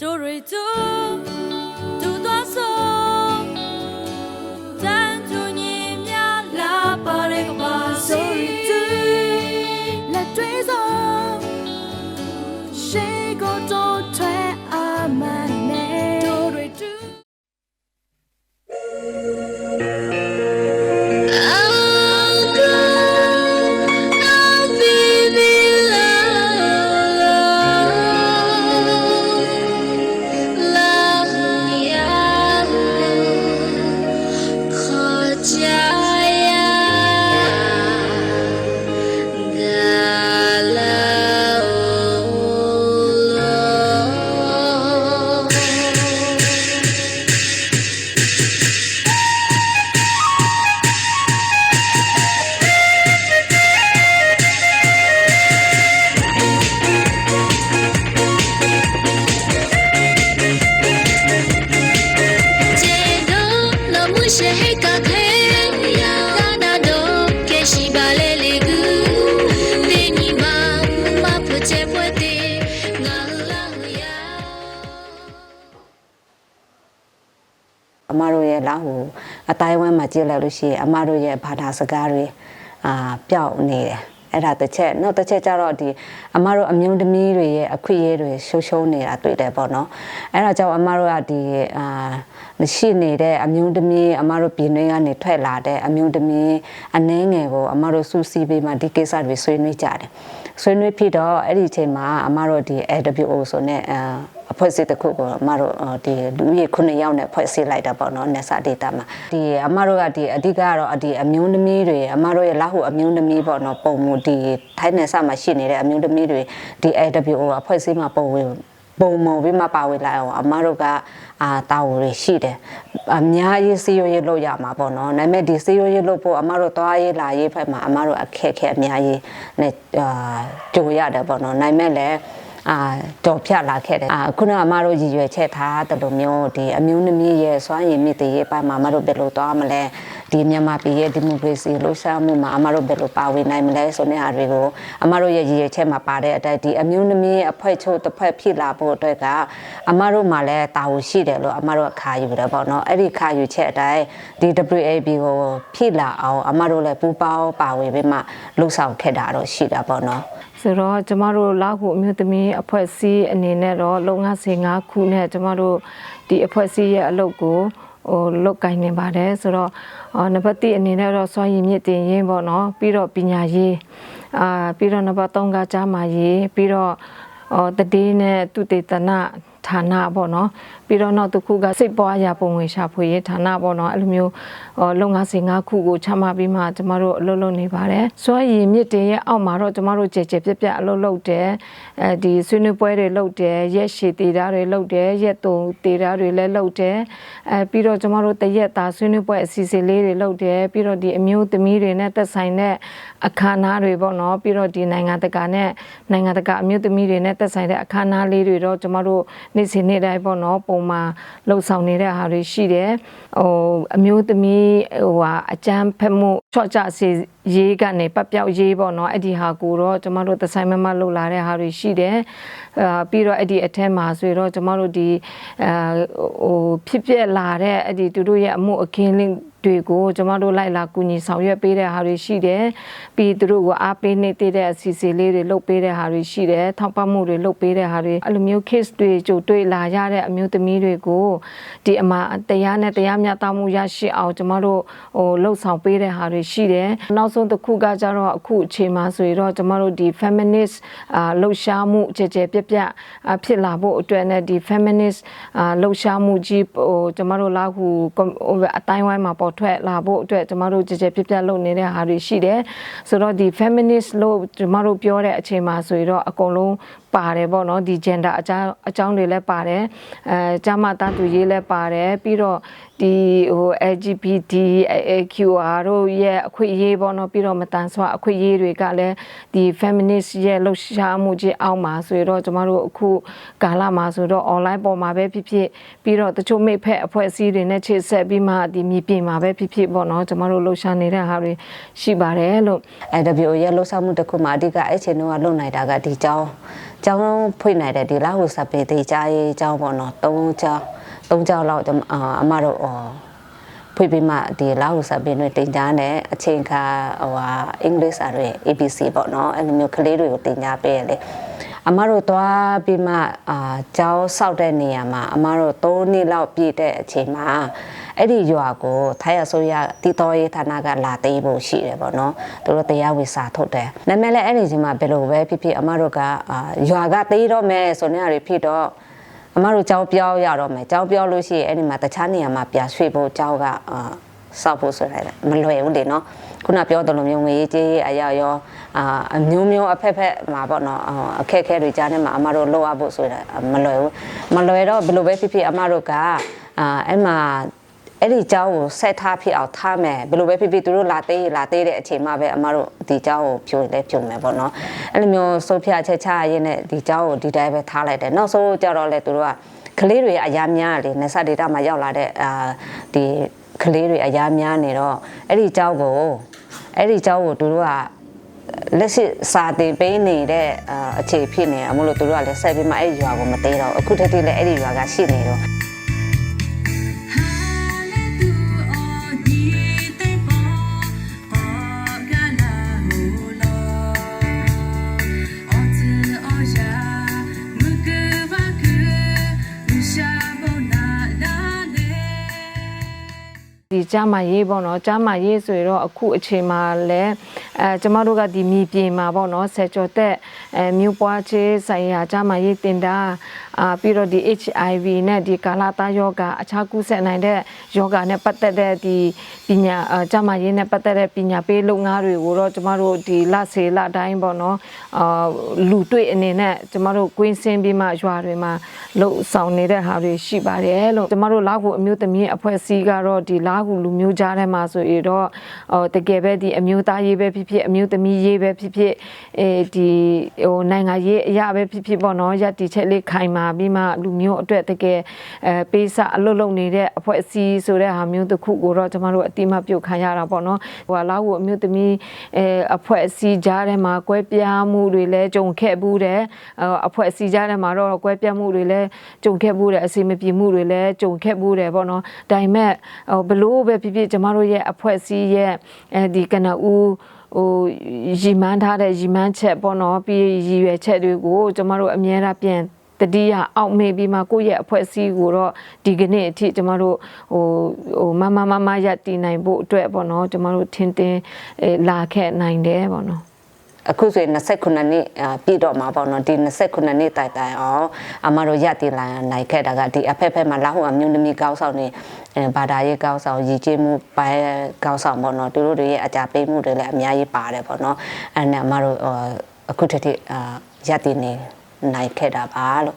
တို့တွေကျိုး လမှုရှိဟဲကခဲယာနာတော့ကဲရှိပါလေလေကူတင်းညီမမဖချေပွက်တဲ့ငါလာယာအမတို့ရဲ့လာဟိုအတိုင်းဝမ်းမှာကြည့်လိုက်လို့ရှိရင်အမတို့ရဲ့ဘာသာစကားတွေအာပျောက်နေတယ် အဲ့ဒါတစ်ချက်နောက်တစ်ချက်ကျတော့ဒီအမတို့အမျိုးသမီးတွေရဲ့အခွင့်အရေးတွေရှုံရှုံးနေတာတွေ့တယ်ပေါ့နော်အဲ့ဒါကြောင့်အမတို့ကဒီအာရှိနေတဲ့အမျိုးသမီးအမတို့ပြည်တွင်းကနေထွက်လာတဲ့အမျိုးသမီးအနှဲငယ်ကိုအမတို့စူးစီးပေးမှဒီကိစ္စတွေဆွေးနွေးကြတယ်ဆွေးနွေးဖြစ်တော့အဲ့ဒီအချိန်မှာအမတို့ဒီ AWO ဆိုတဲ့အာ အဖွဲ့အစည်းတစ်ခုကိုအမတို့ဒီလူကြီးခုနှစ်ယောက်နဲ့ဖွဲ့စည်းလိုက်တာပေါ့နော်နေစာဒေတာမှာဒီအမတို့ကဒီအဓိကကတော့ဒီအမျိုးသမီးတွေအမတို့ရဲ့လက်ဟုအမျိုးသမီးပေါ့နော်ပုံမူဒီထိုင်းနယ်စမှာရှိနေတဲ့အမျိုးသမီးတွေဒီ AWO အဖွဲ့အစည်းမှာပုံဝင်ပုံမပြီးမှပါဝင်လာအောင်အမတို့ကအာတာဝန်တွေရှိတယ်အများကြီးစီရိုရေးလုပ်ရမှာပေါ့နော်ဒါပေမဲ့ဒီစီရိုရေးလုပ်ဖို့အမတို့သွားရေးလာရေးဖက်မှာအမတို့အခက်အခဲအများကြီးနဲ့အာကြိုရတယ်ပေါ့နော်ဒါပေမဲ့လည်း အာတော်ဖြတ်လာခဲ့တယ်အာခုနကအမတို့ရည်ရွယ်ချက်ထားတယ်လို့မျိုးဒီအမျိုးသမီးရဲ့စွမ်းရည်မြင့်တည်ရေးပိုင်းမှာအမတို့ဘယ်လိုသွားမလဲဒီမြန်မာပြည်ရဲ့ဒီမိုကရေစီလှုပ်ရှားမှုမှာအမတို့ဘယ်လိုပါဝင်နိုင်မလဲဆိုတဲ့အားတွေကိုအမတို့ရဲ့ရည်ရွယ်ချက်မှာပါတဲ့အတိုင်းဒီအမျိုးသမီးအဖွဲ့ချုပ်တစ်ဖွဲ့ဖြစ်လာဖို့အတွက်ကအမတို့မှာလည်းတာဝန်ရှိတယ်လို့အမတို့ခါယူတယ်ပေါ့နော်အဲ့ဒီခါယူချက်အတိုင်းဒီ WAB ကိုဖြစ်လာအောင်အမတို့လည်းပူးပေါင်းပါဝင်ပြီးမှလှုပ်ဆောင်ခဲ့တာတော့ရှိတာပေါ့နော်ဆိုတော့ကျမတို့လောက်ခုအမျိုးသမီးအဖွဲ့အစည်းအနေနဲ့တော့လုံငါစီ9ခုနဲ့ကျမတို့ဒီအဖွဲ့အစည်းရဲ့အလုပ်ကို ဟိုလုတ်ကင်နေပါတယ်ဆိုတော့အော်နံပါတ်1အနေနဲ့တော့စွမ်းရည်မြင့်တင်ရင်းပေါ့နော်ပြီးတော့ပညာရေးအာပြီးတော့နံပါတ်3ကကြားမာရေးပြီးတော့အော်တတိနဲ့သူတေသနဌာနပေါ့နော်ပြီးတော့နောက်တစ်ခုကစိတ်ပွားရာပုံဝင်ရှာဖွေရေးဌာနပေါ့နော်အဲ့လိုမျိုးအော်လုံငါစီ၅ခုကိုချမှတ်ပြီးမှကျမတို့အလုပ်လုပ်နေပါတယ်စွမ်းရည်မြင့်တင်ရဲ့အောက်မှာတော့ကျမတို့ကြဲကြဲပြက်ပြက်အလုပ်လုပ်တယ်အဲဒီဆွေးနွေးပွဲတွေလုပ်တယ်ရက်ရှည်တေတာတွေလုပ်တယ်ရက်တုံတေတာတွေလည်းလုပ်တယ်အဲပြီးတော့ကျမတို့တရက်သားဆွေးနွေးပွဲအစီအစဉ်လေးတွေလုပ်တယ်ပြီးတော့ဒီအမျိုးသမီးတွေနဲ့သက်ဆိုင်တဲ့အခမ်းအနားတွေပေါ့နော်ပြီးတော့ဒီနိုင်ငံတကာနဲ့နိုင်ငံတကာအမျိုးသမီးတွေနဲ့သက်ဆိုင်တဲ့အခမ်းအနားလေးတွေတော့ကျမတို့နေ့စဉ်နေ့တိုင်းပေါ့နော်ပုံမှန်လှုပ်ဆောင်နေတဲ့ဟာတွေရှိတယ်ဟိုအမျိုးသမီးဟိုဟာအကျန်းဖက်မှုချော့ကြစေရေးကနေပတ်ပြောက်ရေးပေါ့နော်အဲ့ဒီဟာကိုတော့ကျမတို့သက်ဆိုင်မမလှုပ်လာတဲ့ဟာတွေရှိတယ်အာပြီးတော့အဲ့ဒီအထက်မှာဆိုတော့ကျမတို့ဒီအာဟိုဖြစ်ပြက်လာတဲ့အဲ့ဒီသူတို့ရဲ့အမှုအခင်းလေး တွေကိုကျမတို့လိုက်လာကူညီဆောင်ရွက်ပေးတဲ့ဟာတွေရှိတယ်ပြီးသူတို့ကိုအားပေးနေတဲ့အစီအစဉ်လေးတွေလုပ်ပေးတဲ့ဟာတွေရှိတယ်ထောက်ပံ့မှုတွေလုပ်ပေးတဲ့ဟာတွေအဲ့လိုမျိုး case တွေကြိုတွေ့လာရတဲ့အမျိုးသမီးတွေကိုဒီအမှတရားနဲ့တရားမျှတမှုရရှိအောင်ကျမတို့ဟိုလှုပ်ဆောင်ပေးတဲ့ဟာတွေရှိတယ်နောက်ဆုံးတစ်ခုကကြတော့အခုအချိန်မှာဆိုရင်တော့ကျမတို့ဒီ feminist အာလှုပ်ရှားမှုကြဲကြဲပြက်ပြက်အာဖြစ်လာဖို့အတွက်နဲ့ဒီ feminist အာလှုပ်ရှားမှုကြီးဟိုကျမတို့လောက်ခုဟိုအတိုင်းဝိုင်းမှာပေါ်ထွက်လာဖို့အတွက်ကျမတို့ကြဲကြဲပြက်ပြက်လုပ်နေတဲ့ဟာတွေရှိတယ်ဆိုတော့ဒီ feminist လို့ကျမတို့ပြောတဲ့အချိန်မှာဆိုရင်တော့အကုန်လုံးပါတယ်ပေါ့နော်ဒီ gender အကြောင်းအကြောင်းတွေလည်းပါတယ်အဲကျမသားသူရေးလည်းပါတယ်ပြီးတော့ဒီဟို LGBT AQR တို့ရဲ့အခွင့်အရေးပေါ့နော်ပြီးတော့မတန်ဆွာအခွင့်အရေးတွေကလည်းဒီ feminist ရဲ့လှုပ်ရှားမှုကြီးအောက်မှာဆိုတော့ကျမတို့အခုကာလမှာဆိုတော့ online ပေါ်မှာပဲဖြစ်ဖြစ်ပြီးတော့တချို့မိဖက်အဖွဲ့အစည်းတွေနဲ့ချိတ်ဆက်ပြီးမှဒီမြေပြင်မှာပဲဖြစ်ဖြစ်ပေါ့နော်ကျမတို့လှုပ်ရှားနေတဲ့ဟာတွေရှိပါတယ်လို့ IWO ရဲ့လှုပ်ရှားမှုတစ်ခုမှာအဓိကအဲ့ချိန်တုန်းကလုပ်နိုင်တာကဒီကျောင်းကျောင်းဖွင့်နိုင်တဲ့ဒီလာဟုစပေတေးကြားရေးကျောင်းပေါ့နော်၃ကျောင်း ၃ကျောင်းလောက်ကျွန်မအာအမတို့အော်ဖွင့်ပြီးမှဒီလာဟုစပေတွေတင်ကြားနေအချိန်ခါဟိုဟာအင်္ဂလိပ်စာတွေ ABC ပေါ့နော်အဲ့လိုမျိုးကလေးတွေကိုတင်ကြားပေးရလေအမတို့သွားပြီးမှအာကျောင်းဆောက်တဲ့နေရာမှာအမတို့၃နှစ်လောက်ပြည့်တဲ့အချိန်မှာအဲ့ဒီရွာကိုထိုင်းအစိုးရတည်တော်ရေးဌာနကလာသိမ်းဖို့ရှိတယ်ပေါ့နော်သူတို့တရားဝေစာထုတ်တယ်နာမည်လည်းအဲ့ဒီချိန်မှာဘယ်လိုပဲဖြစ်ဖြစ်အမတို့ကအာရွာကသိမ်းတော့မယ်ဆိုနေရဖြစ်တော့ အမတို့ကြောင်းပြောင်းရတော့မယ်ကြောင်းပြောင်းလို့ရှိရင်အဲ့ဒီမှာတခြားနေရာမှာပြန်ရွှေ့ဖို့ကြောင်းကအာစောက်ဖို့ဆိုရတယ်မလွယ်ဘူးလေနော်ခုနပြောတယ်လို့မျိုးငွေကြီးအရာရောအာအမျိုးမျိုးအဖက်ဖက်မှာပေါ့နော်အာအခက်အခဲတွေကြားထဲမှာအမတို့လောက်ရဖို့ဆိုရမလွယ်ဘူးမလွယ်တော့ဘယ်လိုပဲဖြစ်ဖြစ်အမတို့ကအာအဲ့မှာ အဲ့ဒီเจ้าကိုဆက်ထားဖြစ်အောင်ထားမယ်ဘယ်လိုပဲဖြစ်ဖြစ်သူတို့လာသေးလာသေးတဲ့အချိန်မှပဲအမတို့ဒီเจ้าကိုဖြိုလဲဖြိုမယ်ပေါ့နော်အဲ့လိုမျိုးဆုံးဖြတ်ချက်ချရင်းနဲ့ဒီเจ้าကိုဒီတိုင်းပဲထားလိုက်တယ်နောက်ဆုံးကြတော့လေသူတို့ကကလေးတွေအများများလေနေဆက်ဒေတာမှာရောက်လာတဲ့အာဒီကလေးတွေအများများနေတော့အဲ့ဒီเจ้าကိုအဲ့ဒီเจ้าကိုသူတို့က လက်ရှိစာတင်ပေးနေတဲ့အာအခြေဖြစ်နေအမလို့သူတို့ကလည်းဆက်ပြီးမှအဲ့ဒီရွာကိုမသေးတော့ဘူးအခုတည်းတည်းလည်းအဲ့ဒီရွာကရှိနေတော့ ကျမ်းမာရေးပေါ့နော်ကျမ်းမာရေးဆိုရင်တော့အခုအချိန်မှာလည်း အဲကျမတို့ကဒီမြေပြင်မှာပေါ့နော်ဆယ်ကျော်သက်အဲမြို့ပွားချေးဆိုင်ရာကျမ်းမာရေးတင်တာအာပြီးတော့ဒီ HIV နဲ့ဒီကာလာတာယောဂအခြားကူးစက်နိုင်တဲ့ယောဂနဲ့ပတ်သက်တဲ့ဒီပညာအာကျမ်းမာရေးနဲ့ပတ်သက်တဲ့ပညာပေးလုပ်ငန်းတွေကိုတော့ကျမတို့ဒီလစေလတိုင်းပေါ့နော်အာလူတွေ့အနေနဲ့ကျမတို့ကွင်းစင်းပြီးမှရွာတွေမှာလှုပ်ဆောင်နေတဲ့ဟာတွေရှိပါတယ်လို့ကျမတို့လောက်ကိုအမျိုးသမီးအဖွဲ့အစည်းကတော့ဒီလောက်ကိုလူမျိုးကြားထဲမှာဆိုရင်တော့ဟိုတကယ်ပဲဒီအမျိုးသားရေးပဲဖြစ်ဖြစ်အမျိုးသမီးရေးပဲဖြစ်ဖြစ်အဲဒီဟိုနိုင်ငံရေးအရာပဲဖြစ်ဖြစ်ပေါ့နော်ရက်တီချက်လေးခိုင်မာပြီးမှလူမျိုးအတွက်တကယ်အဲပေးစအလုပ်လုပ်နေတဲ့အဖွဲ့အစည်းဆိုတဲ့ဟာမျိုးတစ်ခုကိုတော့ကျမတို့အတိအမပြုတ်ခံရတာပေါ့နော်ဟိုလောက်ကိုအမျိုးသမီးအဲအဖွဲ့အစည်းကြားထဲမှာကွဲပြားမှုတွေလည်းကြုံခဲ့ဘူးတယ်အဖွဲ့အစည်းကြားထဲမှာတော့ကွဲပြားမှုတွေလည်းကြုံခဲ့ဘူးတယ်အစီမပြေမှုတွေလည်းကြုံခဲ့ဘူးတယ်ပေါ့နော်ဒါပေမဲ့ဟိုဘလို့ပဲဖြစ်ဖြစ်ကျမတို့ရဲ့အဖွဲ့အစည်းရဲ့အဲဒီကနဦး ဟိုရီမန်းထားတဲ့ရီမန်းချက်ပေါ့နော်ပြီးရည်ရွယ်ချက်တွေကိုကျမတို့အများအားပြန်တတိယအောက်မေ့ပြီးမှကိုယ့်ရဲ့အဖွဲ့အစည်းကိုတော့ဒီကနေ့အထိကျမတို့ဟိုဟိုမမမမရတည်နိုင်ဖို့အတွက်ပေါ့နော်ကျမတို့ထင်တင်လာခဲ့နိုင်တယ်ပေါ့နော် အခုဆိုရင်29နှစ်အာပြည့်တော့မှာပေါ့နော်ဒီ29နှစ်တိုင်တိုင်အောင်အမတို့ရတည်လာနိုင်ခဲ့တာကဒီအဖက်ဖက်မှာလာဟိုအမျိုးသမီးကောင်းဆောင်နေအဲဘာသာရေးကောင်းဆောင်ရည်ကြည်မှုပိုင်းကောင်းဆောင်ပေါ့နော်သူတို့တွေရဲ့အကြပေးမှုတွေလည်းအများကြီးပါတယ်ပေါ့နော်အဲနဲ့အမတို့အခုတည်းတည်းအာရတည်နေနိုင်ခဲ့တာပါလို့